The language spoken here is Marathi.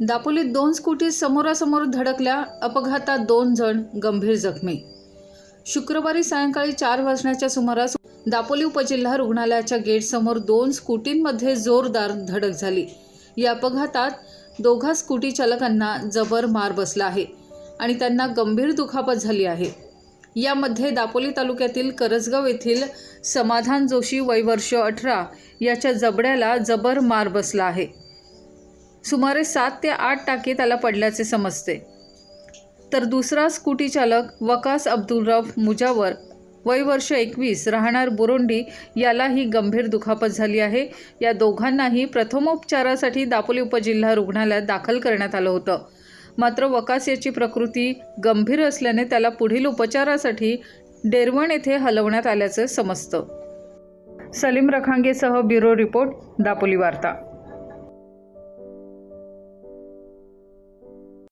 दापोलीत दोन स्कूटी समोरासमोर धडकल्या अपघातात दोन जण गंभीर जखमी. शुक्रवारी सायंकाळी चार वाजण्याच्या सुमारास दापोली उपजिल्हा रुग्णालयाच्या गेटसमोर दोन स्कूटींमध्ये जोरदार धडक झाली. या अपघातात दोघा स्कूटी चालकांना जबर मार बसला आहे आणि त्यांना गंभीर दुखापत झाली आहे. यामध्ये दापोली तालुक्यातील करजगाव येथील समाधान जोशी वय वर्ष अठरा याच्या जबड्याला जबर मार बसला आहे. सुमारे सात ते आठ टाके त्याला पडल्याचे समजते. तर दुसरा स्कूटी चालक वकास अब्दुलरफ मुजावर वय वर्ष एकवीस राहणार बुरोंडी यालाही गंभीर दुखापत झाली आहे. या दोघांनाही प्रथमोपचारासाठी दापोली उपजिल्हा रुग्णालयात दाखल करण्यात आलं होतं. मात्र वकास याची प्रकृती गंभीर असल्याने त्याला पुढील उपचारासाठी डेरवण येथे हलवण्यात आल्याचं समजतं. सलीम रखांगेसह ब्युरो रिपोर्ट दापोली वार्ता.